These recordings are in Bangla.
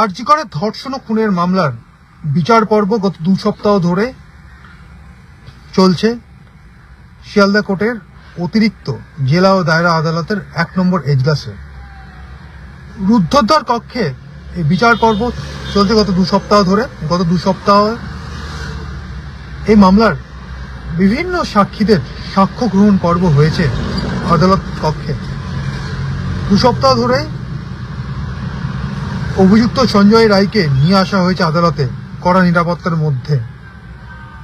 আরজিকরের ধর্ষণ ও খুনের মামলার বিচার পর্ব গত দু সপ্তাহ ধরে চলছে। শিয়ালদা কোর্টের অতিরিক্ত জেলা ও দায়রা আদালতের এক নম্বর এজলাসে। রুদ্ধদ্বার কক্ষে এই বিচার পর্ব চলছে গত দু সপ্তাহ ধরে। গত দু সপ্তাহ এই মামলার বিভিন্ন সাক্ষীদের সাক্ষ্য গ্রহণ পর্ব হয়েছে আদালত কক্ষে। দু সপ্তাহ ধরে অভিযুক্ত সঞ্জয় রায়কে নিয়ে আসা হয়েছে আদালতে কড়া নিরাপত্তার মধ্যে।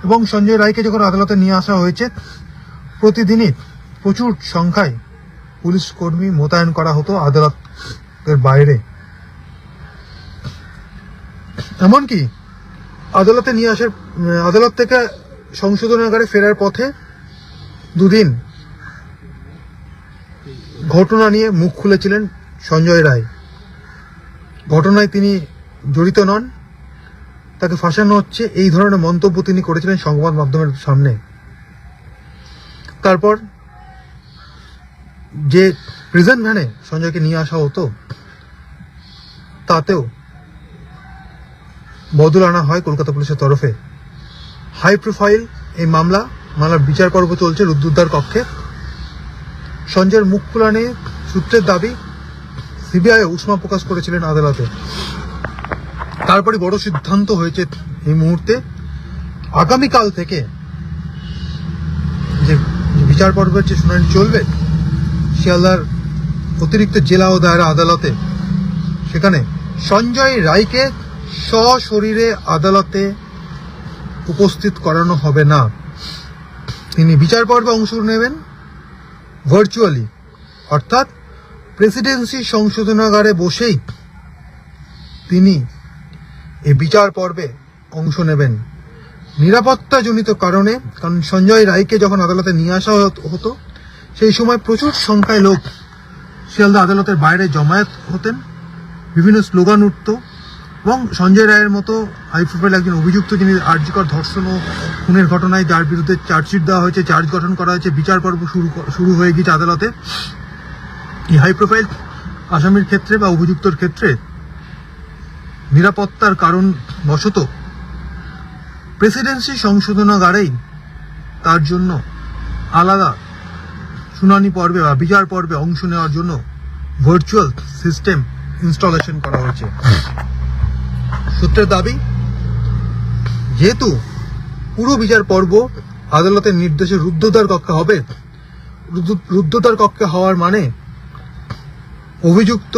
এবং সঞ্জয় রায়কে যখন আদালতে নিয়ে আসা হয়েছে, প্রতিদিনই প্রচুর সংখ্যায় পুলিশ কর্মী মোতায়েন করা হতো আদালতের বাইরে। এমনকি আদালতে নিয়ে আসার, আদালত থেকে সংশোধনাগারে ফেরার পথে দুদিন ঘটনা নিয়ে মুখ খুলেছিলেন সঞ্জয় রায়। ঘটনায় তিনি জড়িত নন। তাকে ফাঁসানো হচ্ছে এই ধরনের মন্তব্য তিনি করেছিলেন সংবাদ মাধ্যমের সামনে। তারপর যে প্রিজন ভ্যানে সঞ্জয়কে নিয়ে আসা হতো, তাতেও বদল আনা হয় কলকাতা পুলিশের তরফে। হাই প্রোফাইল এই মামলা, মামলার বিচার পর্ব চলছে রুদ্রদ্বার কক্ষে। সঞ্জয়ের মুখ খোলা নিয়ে সূত্রের দাবি সিবিআই উষ্মা প্রকাশ করেছিলেন আদালতে। তারপরে বড় সিদ্ধান্ত হয়েছে এই মুহূর্তে। আগামীকাল থেকে যে বিচার পর্বের যে শুনানি চলবে, শিয়ালদার অতিরিক্ত জেলা ও দায়রা আদালতে, সেখানে সঞ্জয় রায়কে সশরীরে আদালতে উপস্থিত করানো হবে না। তিনি বিচার পর্বে অংশ নেবেন ভার্চুয়ালি অর্থাৎ প্রেসিডেন্সি সংশোধনাগারে বসেই তিনি এই বিচার পর্বে অংশ নেবেন। নিরাপত্তাজনিত কারণে, কারণ সঞ্জয় রায়কে যখন আদালতে নিয়ে আসা হতো সেই সময় প্রচুর সংখ্যায় লোক শিয়ালদা আদালতের বাইরে জমায়েত হতেন। বিভিন্ন স্লোগান উঠত এবং সঞ্জয় রায়ের মতো হাই প্রোফাইল একজন অভিযুক্ত যিনি আর্যিকর ধর্ষণ ও খুনের ঘটনায় যার বিরুদ্ধে চার্জশিট দেওয়া হয়েছে, চার্জ গঠন করা হয়েছে, বিচার পর্ব শুরু শুরু হয়ে গিয়েছে আদালতে। এই হাই প্রোফাইল আসামির ক্ষেত্রে বা অভিযুক্তর ক্ষেত্রে নিরাপত্তার কারণ বশত প্রেসিডেন্সি সংশোধনাগারেই তার জন্য আলাদা শুনানি পর্বে বা বিচার পর্বে অংশ নেওয়ার জন্য ভার্চুয়াল সিস্টেম ইনস্টলেশন করা হয়েছে। সূত্রের দাবি, যেহেতু পুরো বিচার পর্ব আদালতের নির্দেশে রুদ্ধদ্বার কক্ষে হবে, রুদ্ধ- রুদ্ধদ্বার কক্ষে হওয়ার মানে অভিযুক্ত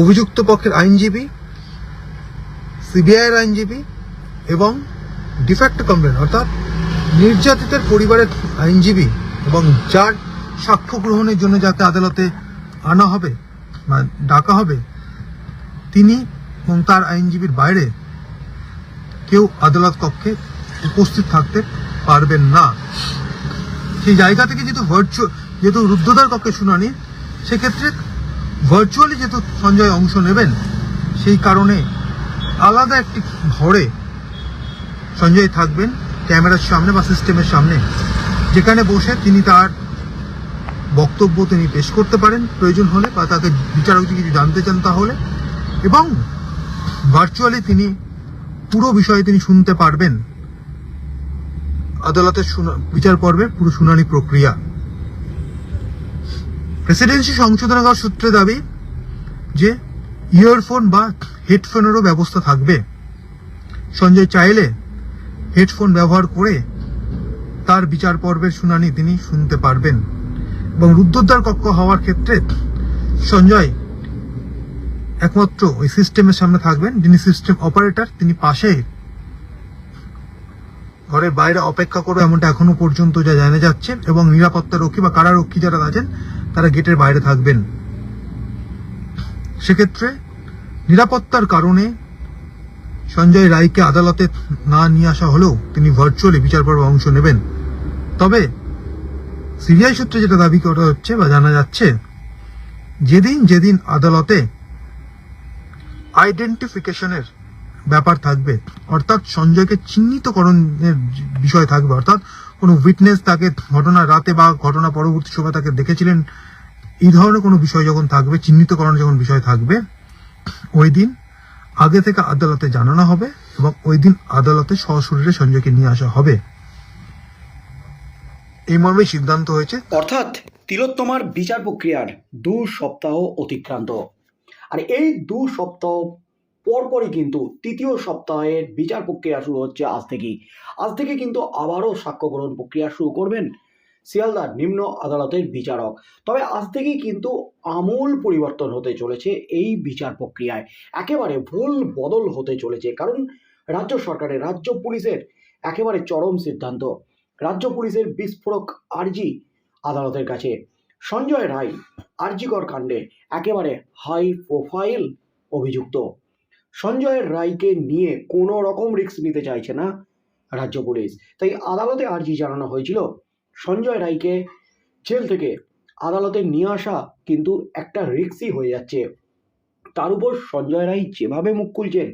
অভিযুক্ত পক্ষের আইনজীবী, সিবিআইয়ের আইনজীবী এবং ডিফ্যাক্ট কমপ্লেন অর্থাৎ নির্যাতিতের পরিবারের আইনজীবী এবং যার সাক্ষ্য গ্রহণের জন্য যাকে আদালতে আনা হবে বা ডাকা হবে, তিনি এবং তার আইনজীবীর বাইরে কেউ আদালত কক্ষে উপস্থিত থাকতে পারবেন না। সেই জায়গা থেকে যেহেতু ভার্চুয়াল যেহেতু রুদ্ধদ্বার কক্ষে শুনানি, সেক্ষেত্রে ভার্চুয়ালি যেহেতু সঞ্জয় অংশ নেবেন, সেই কারণে আলাদা একটি ঘরে সঞ্জয় থাকবেন, ক্যামেরার সামনে বা সিস্টেমের সামনে। যেখানে বসে তিনি তার বক্তব্য তিনি পেশ করতে পারেন, প্রয়োজন হলে বা তাকে বিচারক কিছু জানতে চান তাহলে। এবং ভার্চুয়ালি তিনি পুরো বিষয়ে তিনি শুনতে পারবেন। আদালতের বিচার পর্বের পুরো শুনানি প্রক্রিয়া। প্রেসিডেন্সি সংশোধনাগার সূত্রে দাবি যে ইয়ারফোন বা হেডফোনেরও ব্যবস্থা থাকবে। সঞ্জয় চাইলে হেডফোন ব্যবহার করে তার বিচার পর্বের শুনানি তিনি শুনতে পারবেন। এবং রুদ্ধদ্বার কক্ষ হওয়ার ক্ষেত্রে সঞ্জয় একমাত্র ওই সিস্টেমের সামনে থাকবেন, যিনি সিস্টেম অপারেটর তিনি পাশে ঘরের বাইরে অপেক্ষা করবে এমনটা এখনও পর্যন্ত যা জানা যাচ্ছে এবং নিরাপত্তা রক্ষী বা কারারক্ষী যারা আছেন তারা গেটের বাইরে থাকবেন। সেক্ষেত্রে নিরাপত্তার কারণে সঞ্জয় রায়কে আদালতে না নিয়ে আসা হলেও তিনি ভার্চুয়ালি বিচার পর্বে অংশ নেবেন। তবে সিবিআই সূত্রে যেটা দাবি করা হচ্ছে বা জানা যাচ্ছে, যেদিন যেদিন আদালতে আইডেন্টিফিকেশনের ব্যাপার থাকবে, অর্থাৎ সঞ্জয়কে চিহ্নিতকরণের বিষয় থাকবে, অর্থাৎ কোনো উইটনেস তাকে ঘটনা রাতে বা ঘটনা পরবর্তী সময় তাকে দেখেছিলেন, এই ধরনের কোনো বিষয় যখন থাকবে চিহ্নিতকরণ যখন বিষয় থাকবে, ওই দিন আগে থেকে আদালতে জানানো হবে এবং ওই দিন আদালতে সশরীরে সঞ্জয়কে নিয়ে আসা হবে। এই মর্মে সিদ্ধান্ত হয়েছে। অর্থাৎ তিলোত্তমার বিচার প্রক্রিয়ার দু সপ্তাহ অতিক্রান্ত। আর এই দু সপ্তাহ পরপরই কিন্তু তৃতীয় সপ্তাহের বিচার প্রক্রিয়া শুরু হচ্ছে আজ থেকেই। আজ থেকে কিন্তু আবারও সাক্ষ্য গ্রহণ প্রক্রিয়া শুরু করবেন শিয়ালদার নিম্ন আদালতের বিচারক। তবে আজ থেকেই কিন্তু আমূল পরিবর্তন হতে চলেছে এই বিচার প্রক্রিয়ায়। একেবারে ভুল বদল হতে চলেছে কারণ রাজ্য সরকারের, রাজ্য পুলিশের একেবারে চরম সিদ্ধান্ত। রাজ্য পুলিশের বিস্ফোরক আর্জি আদালতের কাছে। সঞ্জয় রায় আরজিকর কাণ্ডে একেবারে হাই প্রোফাইল অভিযুক্ত। সঞ্জয় রায়কে নিয়ে কোনো রকম রিস্ক নিতে চাইছে না রাজ্য পুলিশ। তাই আদালতে আর্জি জানানো হয়েছিল, সঞ্জয় রায়কে জেল থেকে আদালতে নিয়ে আসা কিন্তু একটা রিক্সই হয়ে যাচ্ছে। তার উপর সঞ্জয় রায় যেভাবে মুখ খুলছেন,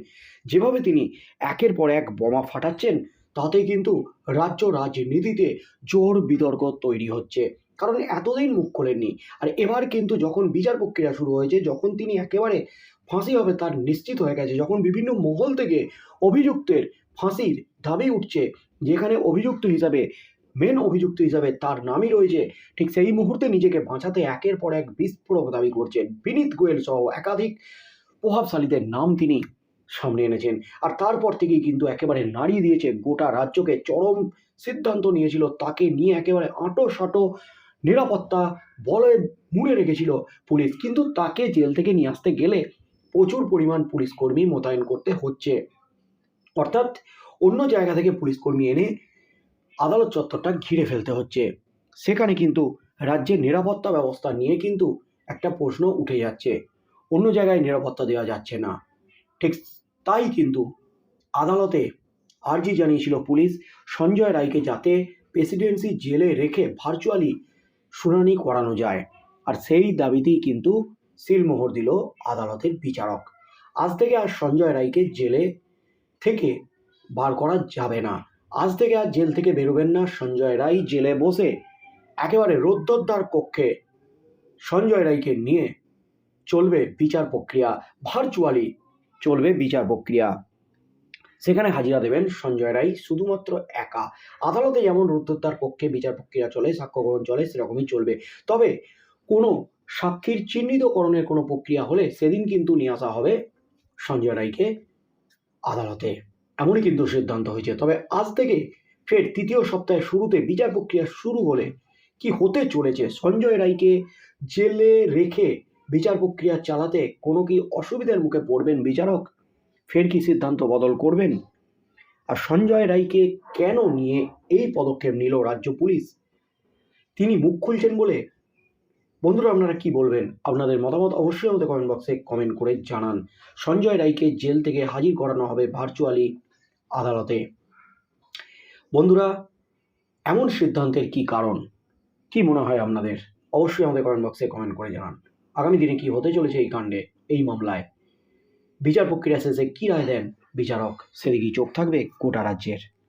যেভাবে তিনি একের পর এক বোমা ফাটাচ্ছেন, তাতে কিন্তু রাজ্য রাজনীতিতে জোর বিতর্ক তৈরি হচ্ছে। কারণ এতদিন মুখ খোলেননি। আর এবার কিন্তু যখন বিচার প্রক্রিয়া শুরু হয়েছে, যখন তিনি একেবারে ফাঁসি হবে তার নিশ্চিত হয়ে গেছে, যখন বিভিন্ন মহল থেকে অভিযুক্তের ফাঁসির দাবি উঠছে, যেখানে অভিযুক্ত হিসাবে মেন অভিযুক্ত হিসাবে তার নামই রয়েছে, ঠিক সেই মুহূর্তে নিজেকে বাঁচাতে একের পর এক বিস্ফোরক দাবি করছেন বিনীত গোয়েল সহ একাধিক প্রভাবশালীদের নাম তিনি সামনে এনেছেন। আর তারপর থেকেই কিন্তু একেবারে নাড়িয়ে দিয়েছে গোটা রাজ্যকে, চরম সিদ্ধান্ত নিয়েছিল তাকে নিয়ে একেবারে আঁটো সাঁটো নিরাপত্তা বলে মুড়ে রেখেছিল পুলিশ। কিন্তু তাকে জেল থেকে নিয়ে আসতে গেলে প্রচুর পরিমাণ পুলিশ কর্মী মোতায়েন করতে হচ্ছে। অর্থাৎ অন্য জায়গা থেকে পুলিশ কর্মী এনে আদালত চত্বরটা ঘিরে ফেলতে হচ্ছে। সেখানে কিন্তু রাজ্যের নিরাপত্তা ব্যবস্থা নিয়ে কিন্তু একটা প্রশ্ন উঠে যাচ্ছে। অন্য জায়গায় নিরাপত্তা দেওয়া যাচ্ছে না। ঠিক তাই কিন্তু আদালতে আর্জি জানিয়েছিল পুলিশ, সঞ্জয় রায়কে যাতে প্রেসিডেন্সি জেলে রেখে ভার্চুয়ালি শুনানি করানো যায়। আর সেই দাবিতেই কিন্তু সিলমোহর দিল আদালতের বিচারক। আজ থেকে আর সঞ্জয় রায়কে জেলে থেকে বার করা যাবে না। আজ থেকে আর জেল থেকে বেরোবেন না সঞ্জয় রায়। জেলে বসে একেবারে রৌদ্রদ্বার কক্ষে সঞ্জয় রায়কে নিয়ে চলবে বিচার প্রক্রিয়া। ভার্চুয়ালি চলবে বিচার প্রক্রিয়া। সেখানে হাজিরা দেবেন সঞ্জয় রায় শুধুমাত্র একা। আদালতে যেমন রুদ্ধদ্বার পক্ষে বিচার প্রক্রিয়া চলে সাক্ষ্য গ্রহণ চলে, সেরকমই চলবে। তবে কোনো সাক্ষীর চিহ্নিতকরণের কোনো প্রক্রিয়া হলে সেদিন কিন্তু নিয়ে আসা হবে সঞ্জয় রায়কে আদালতে। এমনই কিন্তু সিদ্ধান্ত হয়েছে। তবে আজ থেকে ফের তৃতীয় সপ্তাহের শুরুতে বিচার প্রক্রিয়া শুরু হলে কি হতে চলেছে? সঞ্জয় রায়কে জেলে রেখে বিচার প্রক্রিয়া চালাতে কোনো কি অসুবিধার মুখে পড়বেন বিচারক? ফের কি সিদ্ধান্ত বদল করবেন? আর সঞ্জয় রায়কে কেন নিয়ে এই পদক্ষেপ নিল রাজ্য পুলিশ? তিনি মুখ খুলছেন বলে? বন্ধুরা, আপনারা কি বলবেন? আপনাদের মতামত অবশ্যই আমাদের কমেন্ট বক্সে কমেন্ট করে জানান। সঞ্জয় রায়কে জেল থেকে হাজির করানো হবে ভার্চুয়ালি আদালতে। বন্ধুরা, এমন সিদ্ধান্তের কি কারণ? কি মনে হয় আপনাদের? অবশ্যই আমাদের কমেন্ট বক্সে কমেন্ট করে জানান। আগামী দিনে কি হতে চলেছে এই কাণ্ডে, এই মামলায়? বিচার প্রক্রিয়া শেষে কী রায় দেন বিচারক? সেদিকেই চোখ থাকবে গোটা রাজ্যের।